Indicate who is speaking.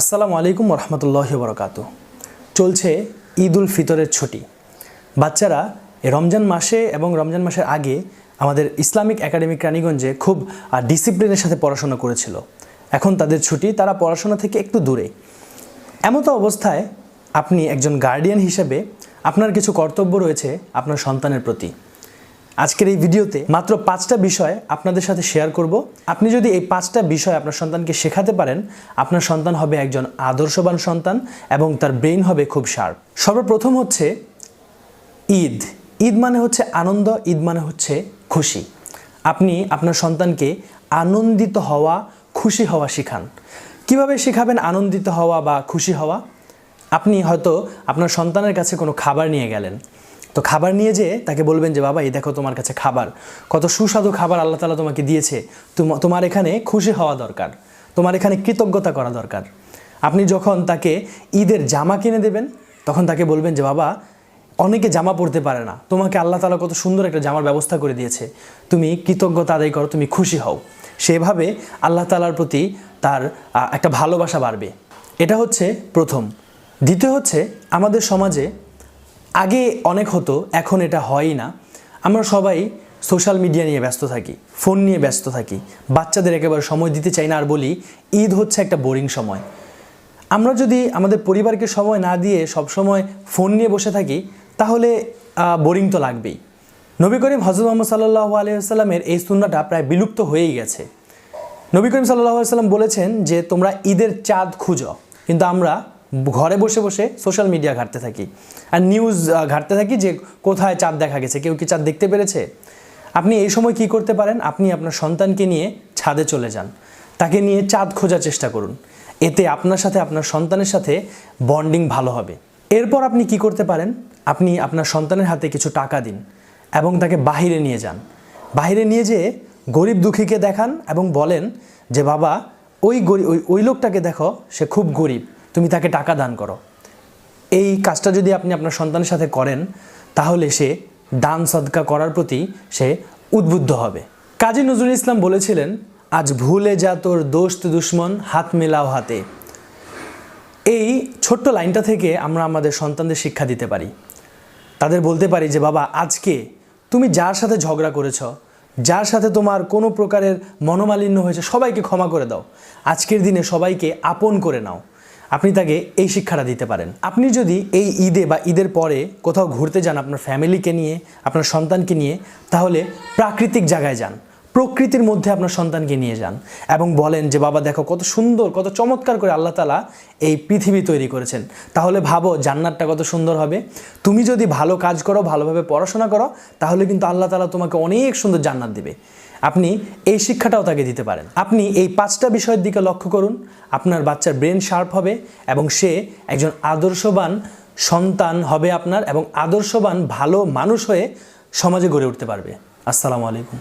Speaker 1: আসসালামু আলাইকুম রহমতুল্লাহ বরকাত চলছে ঈদ উল ফিতরের ছুটি। বাচ্চারা রমজান মাসে এবং রমজান মাসের আগে আমাদের ইসলামিক একাডেমি রানীগঞ্জে খুব ডিসিপ্লিনের সাথে পড়াশোনা করেছিল। এখন তাদের ছুটি, তারা পড়াশোনা থেকে একটু দূরে। এমতো অবস্থায় আপনি একজন গার্ডিয়ান হিসেবে আপনার কিছু কর্তব্য রয়েছে আপনার সন্তানের প্রতি। আজকের এই ভিডিওতে মাত্র পাঁচটা বিষয় আপনাদের সাথে শেয়ার করব। আপনি যদি এই পাঁচটা বিষয় আপনার সন্তানকে শেখাতে পারেন, আপনার সন্তান হবে একজন আদর্শবান সন্তান এবং তার ব্রেইন হবে খুব শার্প সর্বপ্রথম হচ্ছে ঈদ। ঈদ মানে হচ্ছে আনন্দ, ঈদ মানে হচ্ছে খুশি। আপনি আপনার সন্তানকে আনন্দিত হওয়া, খুশি হওয়া শেখান। কীভাবে শেখাবেন আনন্দিত হওয়া বা খুশি হওয়া? আপনি হয়তো আপনার সন্তানের কাছে কোনো খাবার নিয়ে গেলেন। তো খাবার নিয়ে যেয়ে তাকে বলবেন যে, বাবা, এই দেখো তোমার কাছে খাবার। কত সুস্বাদু খাবার আল্লাহ তালা তোমাকে দিয়েছে। তুম- তোমার এখানে খুশি হওয়া দরকার। তোমার এখানে কৃতজ্ঞতা করা দরকার। আপনি যখন তাকে ঈদের জামা কিনে দেবেন, তখন তাকে বলবেন যে, বাবা, অনেকে জামা পরতে পারে না। তোমাকে আল্লাহ তালা কত সুন্দর একটা জামার ব্যবস্থা করে দিয়েছে। তুমি কৃতজ্ঞতা আদায় করো, তুমি খুশি হও। সেভাবে আল্লাহ তালার প্রতি তার একটা ভালোবাসা বাড়বে। এটা হচ্ছে প্রথম। দ্বিতীয় হচ্ছে আমাদের সমাজে আগে অনেক হতো, এখন এটা হয়ই না। আমরা সবাই সোশ্যাল মিডিয়া নিয়ে ব্যস্ত থাকি, ফোন নিয়ে ব্যস্ত থাকি, বাচ্চাদের একেবারে সময় দিতে চাই না আর বলি, ঈদ হচ্ছে একটা বোরিং সময়। আমরা যদি আমাদের পরিবারকে সময় না দিয়ে সব সময় ফোন নিয়ে বসে থাকি, তাহলে বোরিং তো লাগবেই। নবী করিম হজরত মোহাম্মদ সাল্লাহ আলহিহাস্লামের এই সুন্নাটা প্রায় বিলুপ্ত হয়েই গেছে। নবী করিম সাল্লাহ সাল্লাম বলেছেন যে, তোমরা ঈদের চাঁদ খুঁজো, কিন্তু আমরা ঘরে বসে বসে সোশ্যাল মিডিয়া ঘাঁটতে থাকি। আর নিউজ ঘাঁটতে থাকি যে কোথায় চাঁদ দেখা গেছে, কেউ কি চাঁদ দেখতে পেরেছে? আপনি এই সময় কি করতে পারেন? আপনি আপনার সন্তানকে নিয়ে ছাদে চলে যান। তাকে নিয়ে চাঁদ খোঁজার চেষ্টা করুন। এতে আপনার সাথে আপনার সন্তানের সাথে বন্ডিং ভালো হবে। এরপর আপনি কি করতে পারেন? আপনি আপনার সন্তানের হাতে কিছু টাকা দিন এবং তাকে বাহিরে নিয়ে যান। বাহিরে নিয়ে যেয়ে গরিব দুঃখীকে দেখান এবং বলেন যে, বাবা, ওই গরিব ওই ওই লোকটাকে দেখো, সে খুব গরিব। তুমি তাকে টাকা দান করো। এই কাজটা যদি আপনি আপনার সন্তানের সাথে করেন, তাহলে সে দান সদকা করার প্রতি সে উদ্বুদ্ধ হবে। কাজী নজরুল ইসলাম বলেছিলেন, আজ ভুলে যা তোর দোস্ত দুশ্মন, হাত মেলাও হাতে। এই ছোট্ট লাইনটা থেকে আমরা আমাদের সন্তানদের শিক্ষা দিতে পারি। তাদের বলতে পারি যে, বাবা, আজকে তুমি যার সাথে ঝগড়া করেছ, যার সাথে তোমার কোনো প্রকারের মনোমালিন্য হয়েছে, সবাইকে ক্ষমা করে দাও। আজকের দিনে সবাইকে আপন করে নাও। আপনি তাকে এই শিক্ষাটা দিতে পারেন। আপনি যদি এই ঈদে বা ঈদের পরে কোথাও ঘুরতে যান আপনার ফ্যামিলিকে নিয়ে, আপনার সন্তানকে নিয়ে, তাহলে প্রাকৃতিক জায়গায় যান। প্রকৃতির মধ্যে আপনার সন্তানকে নিয়ে যান এবং বলেন যে, বাবা, দেখো কত সুন্দর, কত চমৎকার করে আল্লাহ তালা এই পৃথিবী তৈরি করেছেন। তাহলে ভাবো জান্নাতটা কত সুন্দর হবে। তুমি যদি ভালো কাজ করো, ভালোভাবে পড়াশোনা করো, তাহলে কিন্তু আল্লাহ তালা তোমাকে অনেক সুন্দর জান্নাত দেবে। আপনি এই শিক্ষাটাও তাকে দিতে পারেন। আপনি এই পাঁচটা বিষয়ের দিকে লক্ষ্য করুন। আপনার বাচ্চার ব্রেন শার্প হবে এবং সে একজন আদর্শবান সন্তান হবে আপনার এবং আদর্শবান, ভালো মানুষ হয়ে সমাজে গড়ে উঠতে পারবে। আসসালামু আলাইকুম।